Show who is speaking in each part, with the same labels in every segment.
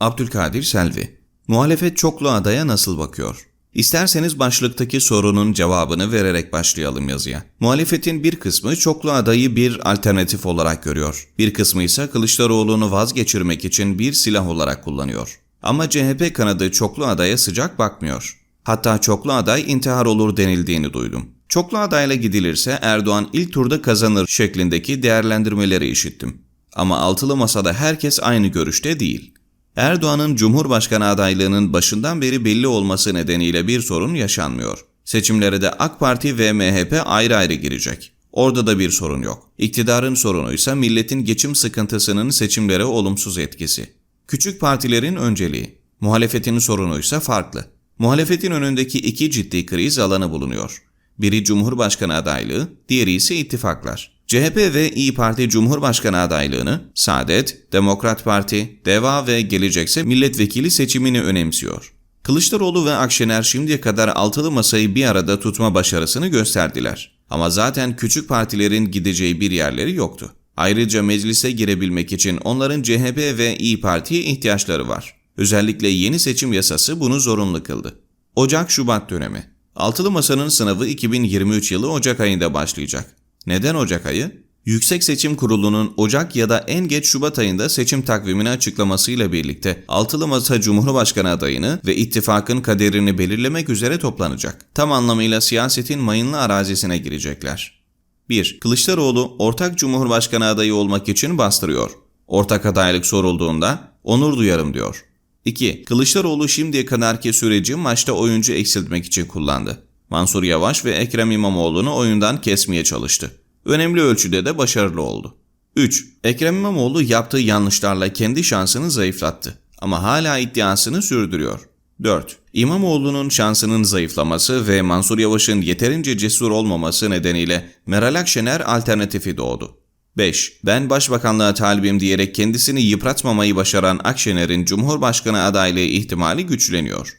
Speaker 1: Abdülkadir Selvi Muhalefet çoklu adaya nasıl bakıyor? İsterseniz başlıktaki sorunun cevabını vererek başlayalım yazıya. Muhalefetin bir kısmı çoklu adayı bir alternatif olarak görüyor. Bir kısmı ise Kılıçdaroğlu'nu vazgeçirmek için bir silah olarak kullanıyor. Ama CHP kanadı çoklu adaya sıcak bakmıyor. Hatta çoklu aday intihar olur denildiğini duydum. Çoklu adayla gidilirse Erdoğan ilk turda kazanır şeklindeki değerlendirmeleri işittim. Ama altılı masada herkes aynı görüşte değil. Erdoğan'ın Cumhurbaşkanı adaylığının başından beri belli olması nedeniyle bir sorun yaşanmıyor. Seçimlere de AK Parti ve MHP ayrı ayrı girecek. Orada da bir sorun yok. İktidarın sorunu ise milletin geçim sıkıntısının seçimlere olumsuz etkisi. Küçük partilerin önceliği. Muhalefetin sorunu ise farklı. Muhalefetin önündeki iki ciddi kriz alanı bulunuyor. Biri Cumhurbaşkanı adaylığı, diğeri ise ittifaklar. CHP ve İyi Parti Cumhurbaşkanı adaylığını, Saadet, Demokrat Parti, Deva ve Gelecekse milletvekili seçimini önemsiyor. Kılıçdaroğlu ve Akşener şimdiye kadar altılı masayı bir arada tutma başarısını gösterdiler. Ama zaten küçük partilerin gideceği bir yerleri yoktu. Ayrıca meclise girebilmek için onların CHP ve İyi Parti'ye ihtiyaçları var. Özellikle yeni seçim yasası bunu zorunlu kıldı. Ocak-Şubat dönemi. Altılı Masa'nın sınavı 2023 yılı Ocak ayında başlayacak. Neden Ocak ayı? Yüksek Seçim Kurulu'nun Ocak ya da en geç Şubat ayında seçim takvimini açıklamasıyla birlikte Altılı Masa Cumhurbaşkanı adayını ve ittifakın kaderini belirlemek üzere toplanacak. Tam anlamıyla siyasetin mayınlı arazisine girecekler. 1. Kılıçdaroğlu ortak Cumhurbaşkanı adayı olmak için bastırıyor. Ortak adaylık sorulduğunda onur duyarım diyor. 2. Kılıçdaroğlu şimdiye kadarki süreci maçta oyuncu eksiltmek için kullandı. Mansur Yavaş ve Ekrem İmamoğlu'nu oyundan kesmeye çalıştı. Önemli ölçüde de başarılı oldu. 3. Ekrem İmamoğlu yaptığı yanlışlarla kendi şansını zayıflattı ama hala iddiasını sürdürüyor. 4. İmamoğlu'nun şansının zayıflaması ve Mansur Yavaş'ın yeterince cesur olmaması nedeniyle Meral Akşener alternatifi doğdu. 5. Ben başbakanlığa talibim diyerek kendisini yıpratmamayı başaran Akşener'in Cumhurbaşkanı adaylığı ihtimali güçleniyor.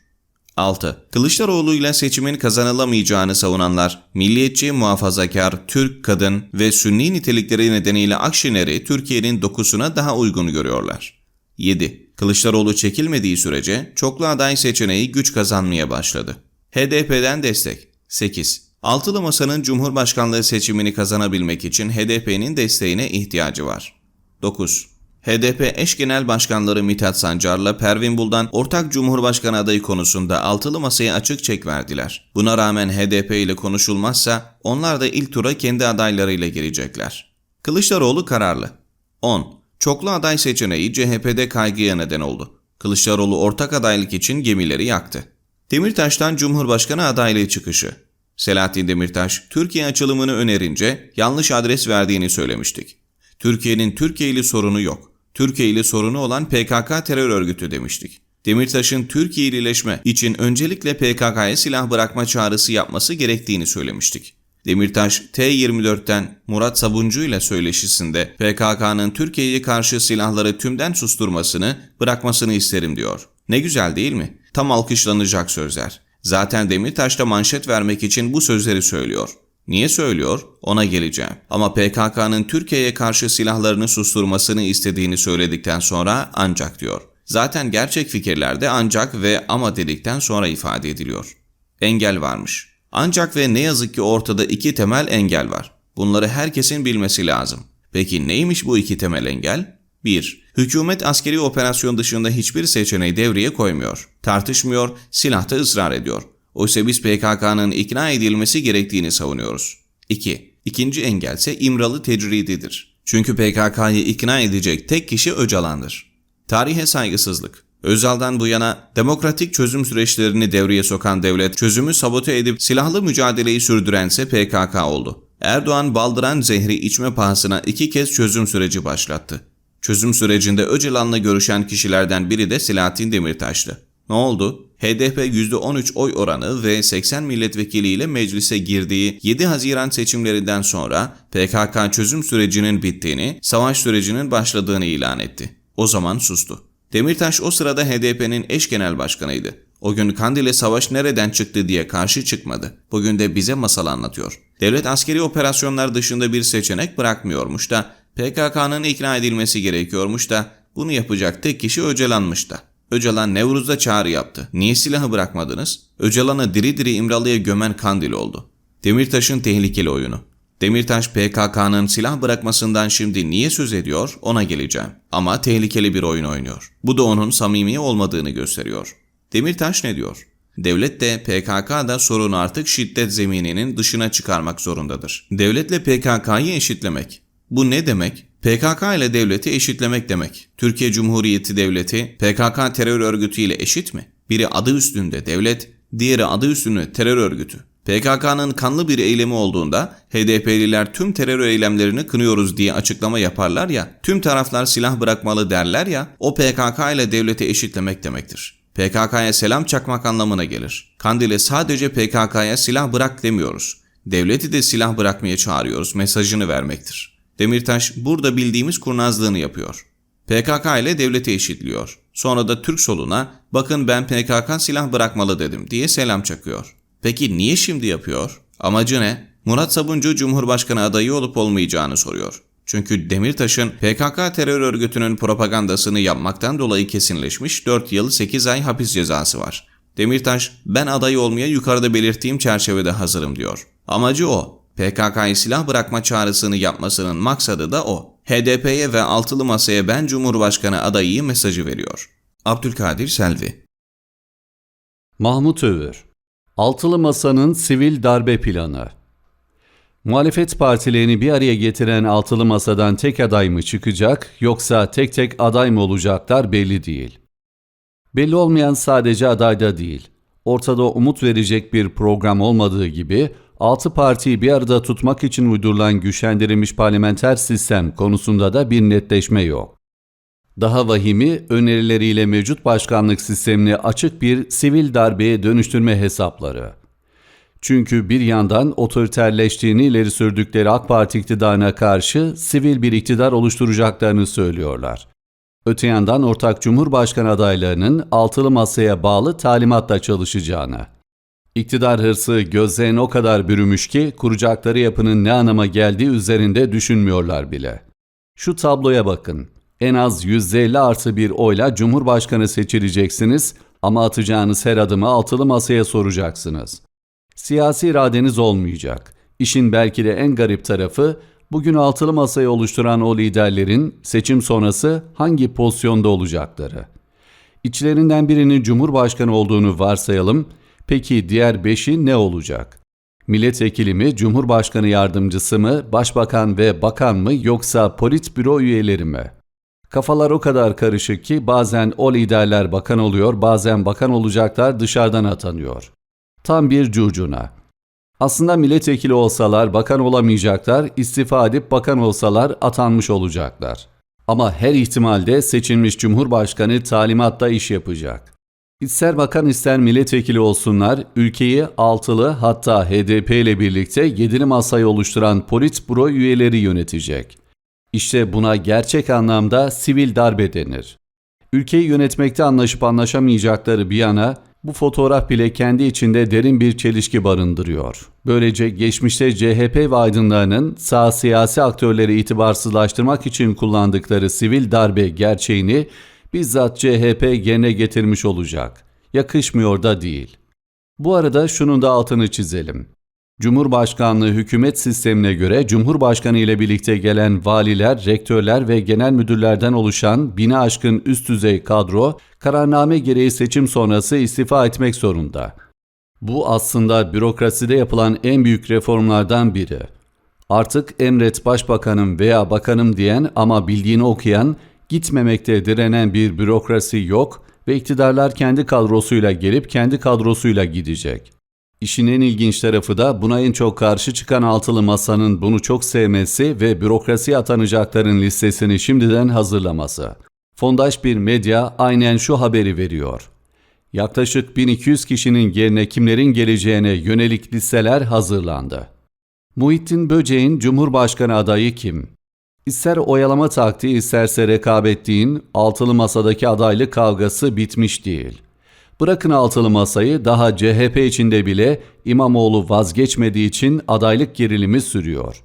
Speaker 1: 6. Kılıçdaroğlu ile seçimin kazanılamayacağını savunanlar, milliyetçi, muhafazakar, Türk, kadın ve Sünni nitelikleri nedeniyle Akşener'i Türkiye'nin dokusuna daha uygun görüyorlar. 7. Kılıçdaroğlu çekilmediği sürece çoklu aday seçeneği güç kazanmaya başladı. HDP'den destek. 8. Altılı Masa'nın Cumhurbaşkanlığı seçimini kazanabilmek için HDP'nin desteğine ihtiyacı var. 9. HDP eş genel başkanları Mithat Sancar'la Pervin Buldan ortak cumhurbaşkanı adayı konusunda altılı masaya açık çek verdiler. Buna rağmen HDP ile konuşulmazsa onlar da ilk tura kendi adaylarıyla girecekler. Kılıçdaroğlu kararlı. 10. Çoklu aday seçeneği CHP'de kaygıya neden oldu. Kılıçdaroğlu ortak adaylık için gemileri yaktı. Demirtaş'tan Cumhurbaşkanı adaylığı çıkışı. Selahattin Demirtaş, Türkiye açılımını önerince yanlış adres verdiğini söylemiştik. Türkiye'nin Türkiye sorunu yok. Türkiye ile sorunu olan PKK terör örgütü demiştik. Demirtaş'ın Türkiye iyileşme için öncelikle PKK'ya silah bırakma çağrısı yapması gerektiğini söylemiştik. Demirtaş, T-24'ten Murat Sabuncu ile söyleşisinde PKK'nın Türkiye'ye karşı silahları tümden susturmasını, bırakmasını isterim diyor. Ne güzel değil mi? Tam alkışlanacak sözler. Zaten Demirtaş da manşet vermek için bu sözleri söylüyor. Niye söylüyor? Ona geleceğim. Ama PKK'nın Türkiye'ye karşı silahlarını susturmasını istediğini söyledikten sonra ancak diyor. Zaten gerçek fikirlerde ancak ve ama dedikten sonra ifade ediliyor. Engel varmış. Ancak ve ne yazık ki ortada iki temel engel var. Bunları herkesin bilmesi lazım. Peki neymiş bu iki temel engel? 1. Hükümet askeri operasyon dışında hiçbir seçeneği devreye koymuyor. Tartışmıyor, silahta ısrar ediyor. Oysa biz PKK'nın ikna edilmesi gerektiğini savunuyoruz. 2. İkinci engelse İmralı tecrididir. Çünkü PKK'yı ikna edecek tek kişi Öcalan'dır. Tarihe saygısızlık. Özal'dan bu yana demokratik çözüm süreçlerini devreye sokan devlet çözümü sabote edip silahlı mücadeleyi sürdürense PKK oldu. Erdoğan baldıran zehri içme pahasına iki kez çözüm süreci başlattı. Çözüm sürecinde Öcalan'la görüşen kişilerden biri de Selahattin Demirtaş'tı. Ne oldu? HDP %13 oy oranı ve 80 milletvekiliyle meclise girdiği 7 Haziran seçimlerinden sonra PKK çözüm sürecinin bittiğini, savaş sürecinin başladığını ilan etti. O zaman sustu. Demirtaş o sırada HDP'nin eş genel başkanıydı. O gün Kandil'e savaş nereden çıktı diye karşı çıkmadı. Bugün de bize masal anlatıyor. Devlet askeri operasyonlar dışında bir seçenek bırakmıyormuş da PKK'nın ikna edilmesi gerekiyormuş da bunu yapacak tek kişi Öcalan'mış da. Öcalan Nevruz'da çağrı yaptı. Niye silahı bırakmadınız? Öcalan'ı diri diri İmralı'ya gömen Kandil oldu. Demirtaş'ın tehlikeli oyunu. Demirtaş PKK'nın silah bırakmasından şimdi niye söz ediyor ona geleceğim. Ama tehlikeli bir oyun oynuyor. Bu da onun samimi olmadığını gösteriyor. Demirtaş ne diyor? Devlet de PKK da sorunu artık şiddet zemininin dışına çıkarmak zorundadır. Devletle PKK'yı eşitlemek. Bu ne demek? PKK ile devleti eşitlemek demek. Türkiye Cumhuriyeti Devleti PKK terör örgütü ile eşit mi? Biri adı üstünde devlet, diğeri adı üstünde terör örgütü. PKK'nın kanlı bir eylemi olduğunda HDP'liler tüm terör eylemlerini kınıyoruz diye açıklama yaparlar ya, tüm taraflar silah bırakmalı derler ya, o PKK ile devleti eşitlemek demektir. PKK'ya selam çakmak anlamına gelir. Kandil'e sadece PKK'ya silah bırak demiyoruz. Devleti de silah bırakmaya çağırıyoruz mesajını vermektir. Demirtaş burada bildiğimiz kurnazlığını yapıyor. PKK ile devleti eşitliyor. Sonra da Türk soluna bakın ben PKK silah bırakmalı dedim diye selam çakıyor. Peki niye şimdi yapıyor? Amacı ne? Murat Sabuncu Cumhurbaşkanı adayı olup olmayacağını soruyor. Çünkü Demirtaş'ın PKK terör örgütünün propagandasını yapmaktan dolayı kesinleşmiş 4 yıl 8 ay hapis cezası var. Demirtaş, ben aday olmaya yukarıda belirttiğim çerçevede hazırım diyor. Amacı o. PKK'yı silah bırakma çağrısını yapmasının maksadı da o. HDP'ye ve altılı masaya ben Cumhurbaşkanı adayı mesajı veriyor. Abdülkadir Selvi
Speaker 2: Mahmut Övür Altılı Masa'nın sivil darbe planı Muhalefet partilerini bir araya getiren altılı masadan tek aday mı çıkacak yoksa tek tek aday mı olacaklar belli değil. Belli olmayan sadece adayda değil. Ortada umut verecek bir program olmadığı gibi altı partiyi bir arada tutmak için uydurulan güçlendirilmiş parlamenter sistem konusunda da bir netleşme yok. Daha vahimi önerileriyle mevcut başkanlık sistemini açık bir sivil darbeye dönüştürme hesapları. Çünkü bir yandan otoriterleştiğini ileri sürdükleri AK Parti iktidarına karşı sivil bir iktidar oluşturacaklarını söylüyorlar. Öte yandan ortak cumhurbaşkanı adaylarının altılı masaya bağlı talimatla çalışacağını. İktidar hırsı gözlerine o kadar bürümüş ki kuracakları yapının ne anlama geldiği üzerinde düşünmüyorlar bile. Şu tabloya bakın. En az %50 artı bir oyla Cumhurbaşkanı seçileceksiniz ama atacağınız her adımı altılı masaya soracaksınız. Siyasi iradeniz olmayacak. İşin belki de en garip tarafı bugün altılı masayı oluşturan o liderlerin seçim sonrası hangi pozisyonda olacakları. İçlerinden birinin Cumhurbaşkanı olduğunu varsayalım. Peki diğer beşi ne olacak? Milletvekili mi, Cumhurbaşkanı yardımcısı mı, başbakan ve bakan mı yoksa politbüro üyeleri mi? Kafalar o kadar karışık ki bazen o liderler bakan oluyor, bazen bakan olacaklar dışarıdan atanıyor. Tam bir curcuna. Aslında milletvekili olsalar bakan olamayacaklar, istifa edip bakan olsalar atanmış olacaklar. Ama her ihtimalde seçilmiş cumhurbaşkanı talimatla iş yapacak. İster bakan ister milletvekili olsunlar, ülkeyi altılı hatta HDP ile birlikte yedili masayı oluşturan politburo üyeleri yönetecek. İşte buna gerçek anlamda sivil darbe denir. Ülkeyi yönetmekte anlaşıp anlaşamayacakları bir yana bu fotoğraf bile kendi içinde derin bir çelişki barındırıyor. Böylece geçmişte CHP ve aydınlarının sağ siyasi aktörleri itibarsızlaştırmak için kullandıkları sivil darbe gerçeğini bizzat CHP yerine getirmiş olacak. Yakışmıyor da değil. Bu arada şunun da altını çizelim. Cumhurbaşkanlığı hükümet sistemine göre Cumhurbaşkanı ile birlikte gelen valiler, rektörler ve genel müdürlerden oluşan bine aşkın üst düzey kadro kararname gereği seçim sonrası istifa etmek zorunda. Bu aslında bürokraside yapılan en büyük reformlardan biri. Artık emret başbakanım veya bakanım diyen ama bildiğini okuyan, gitmemekte direnen bir bürokrasi yok ve iktidarlar kendi kadrosuyla gelip kendi kadrosuyla gidecek. İşin en ilginç tarafı da buna en çok karşı çıkan altılı masanın bunu çok sevmesi ve bürokrasiye atanacakların listesini şimdiden hazırlaması. Fondaş bir medya aynen şu haberi veriyor. Yaklaşık 1200 kişinin yerine kimlerin geleceğine yönelik listeler hazırlandı. Muhittin Böceğin Cumhurbaşkanı adayı kim? İster oyalama taktiği isterse rekabet altılı masadaki adaylık kavgası bitmiş değil.'' Bırakın altılı masayı daha CHP içinde bile İmamoğlu vazgeçmediği için adaylık gerilimi sürüyor.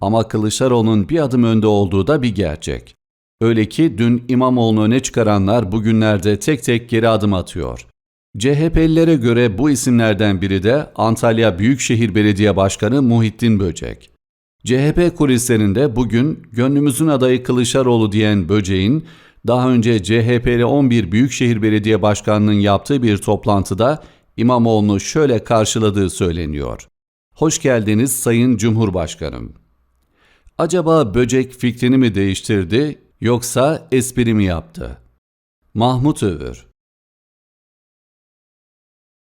Speaker 2: Ama Kılıçdaroğlu'nun bir adım önde olduğu da bir gerçek. Öyle ki dün İmamoğlu'nu öne çıkaranlar bugünlerde tek tek geri adım atıyor. CHP'lilere göre bu isimlerden biri de Antalya Büyükşehir Belediye Başkanı Muhittin Böcek. CHP kulislerinde bugün gönlümüzün adayı Kılıçdaroğlu diyen Böcek'in daha önce CHP'li 11 Büyükşehir Belediye Başkanı'nın yaptığı bir toplantıda İmamoğlu'nu şöyle karşıladığı söyleniyor. Hoş geldiniz Sayın Cumhurbaşkanım. Acaba Böcek fikrini mi değiştirdi yoksa espri mi yaptı? Mahmut Övür